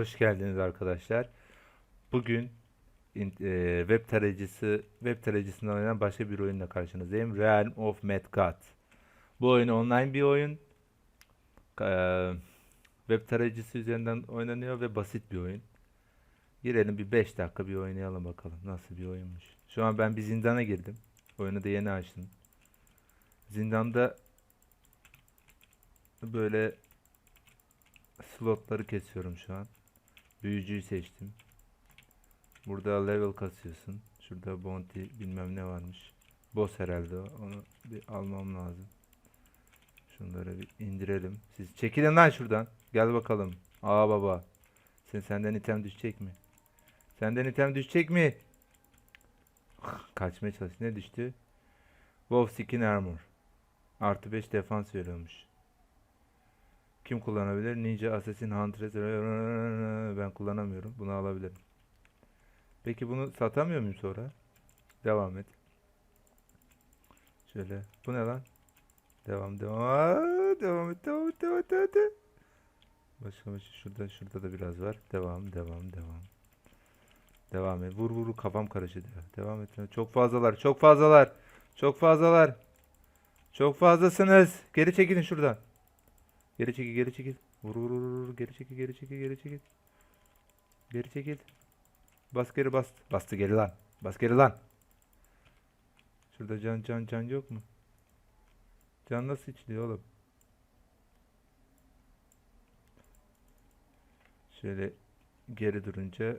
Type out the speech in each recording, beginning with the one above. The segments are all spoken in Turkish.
hoş geldiniz arkadaşlar. Bugün e, web tarayıcısı web tarayıcısında oynanan başka bir oyunla karşınızdayım. Realm of Mad God. Bu oyun online bir oyun. Eee, web tarayıcısı üzerinden oynanıyor ve basit bir oyun. Girelim bir 5 dakika bir oynayalım bakalım nasıl bir oyunmuş. Şu an ben bir zindana girdim. Oyunu da yeni açtım. Zindanda böyle slotları kesiyorum şu an. Büyücüyü seçtim. Burada level kasıyorsun. Şurada bounty bilmem ne varmış. Boss herhalde o. Onu bir almam lazım. Şunları bir indirelim. Siz çekilin lan şuradan. Gel bakalım. Aa baba. Sen senden item düşecek mi? Senden item düşecek mi? Kaçmaya çalış. Ne düştü? Wolf Skin Armor. Artı 5 defans veriyormuş. Kim kullanabilir? Ninja, Assassin, Huntress. Ben kullanamıyorum. Bunu alabilirim. Peki bunu satamıyor muyum sonra? Devam et. Şöyle. Bu ne lan? Devam devam. Aa, devam et. Devam et. Devam et. Devam. Başka başka şurada şurada da biraz var. Devam devam devam. Devam et. Vur vur kafam karıştı. Devam et. Çok fazlalar. Çok fazlalar. Çok fazlalar. Çok fazlasınız. Geri çekilin şuradan. Geri çekil, geri çekil. Vur vur vur vur. Geri çekil, geri çekil, geri çekil. Geri çekil. Bas geri bas. Bastı geri lan. Bas geri lan. Şurada can can can yok mu? Can nasıl içiliyor oğlum? Şöyle geri durunca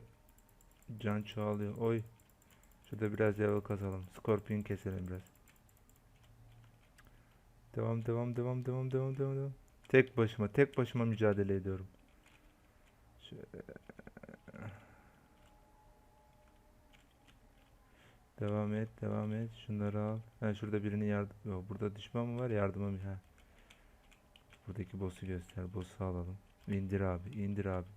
can çoğalıyor. Oy. Şurada biraz level kazalım. Scorpion keselim biraz. Devam devam devam devam devam devam devam. Tek başıma tek başıma mücadele ediyorum. Şöyle. Devam et devam et. Şunları al. Ha şurada birinin yardım. Yok burada düşman mı var? Yardıma mı? Ha. Buradaki boss'u göster. Boss'u alalım. İndir abi. indir abi.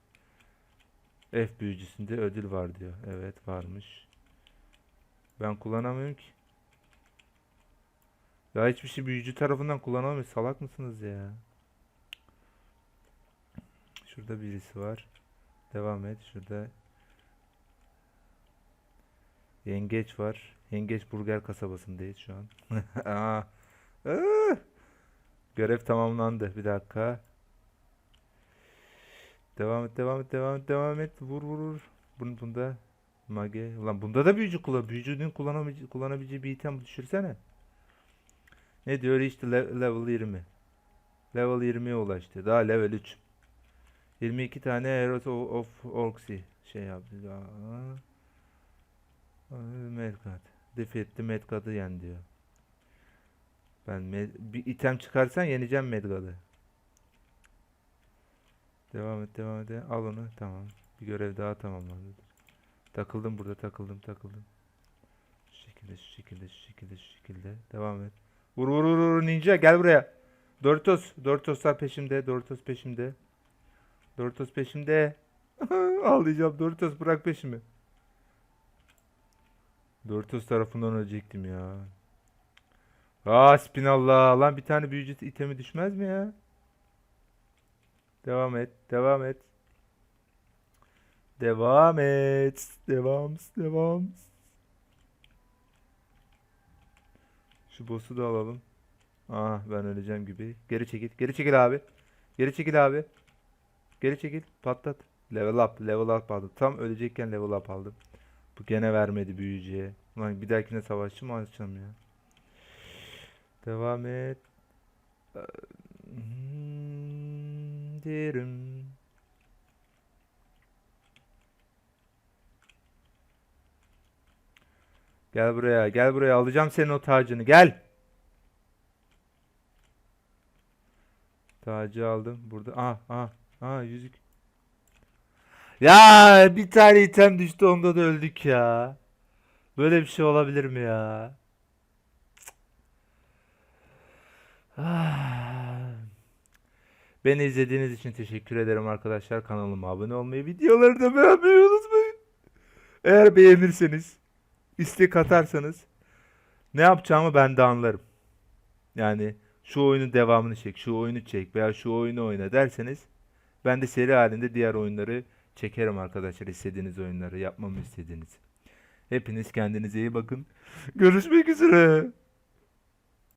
F büyücüsünde ödül var diyor. Evet varmış. Ben kullanamıyorum ki. Ya hiçbir şey büyücü tarafından kullanamıyor. Salak mısınız ya? Şurada birisi var. Devam et. Şurada yengeç var. Yengeç Burger kasabasındayız şu an. Aa. Aa! Görev tamamlandı. Bir dakika. Devam et, devam et, devam et, devam et. Vur vur vur. Bunu bunda mage. Ulan bunda da büyücü kullan. Büyücünün kullanabileceği, kullanabileceği bir item düşürsene. Ne diyor işte le- level 20. Level 20'ye ulaştı. Daha level 3. 22 tane Heroes of, Orcsy şey yaptı. Medgard. Defeat'li Medgard'ı yen diyor. Ben Med- bir item çıkarsan yeneceğim Medgard'ı. Devam et, devam et. Al onu. Tamam. Bir görev daha tamamlandı. Takıldım burada, takıldım, takıldım. Şu şekilde, şu şekilde, şu şekilde, şu şekilde. Devam et. Vur vur vur vur ninja gel buraya. Doritos. Doritoslar peşimde. Doritos peşimde. Doritos peşimde. Ağlayacağım. Doritos bırak peşimi. Doritos tarafından ölecektim ya. Aa spinallah. Lan bir tane büyücü itemi düşmez mi ya? Devam et. Devam et. Devam et. Devam. Devam. Şu boss'u da alalım. Ah ben öleceğim gibi. Geri çekil. Geri çekil abi. Geri çekil abi. Geri çekil. Patlat. Level up. Level up aldım. Tam ölecekken level up aldım. Bu gene vermedi büyücüye. Ulan bir dahakine savaşçı mı açacağım ya? Devam et. Derim. Gel buraya, gel buraya. Alacağım senin o tacını. Gel. Tacı aldım. Burada. Ah, ah, ah yüzük. Ya bir tane item düştü onda da öldük ya. Böyle bir şey olabilir mi ya? Beni izlediğiniz için teşekkür ederim arkadaşlar. Kanalıma abone olmayı, videoları da beğenmeyi unutmayın. Eğer beğenirseniz, istek atarsanız ne yapacağımı ben de anlarım. Yani şu oyunun devamını çek, şu oyunu çek veya şu oyunu oyna derseniz ben de seri halinde diğer oyunları çekerim arkadaşlar istediğiniz oyunları yapmamı istediğiniz. Hepiniz kendinize iyi bakın. Görüşmek üzere.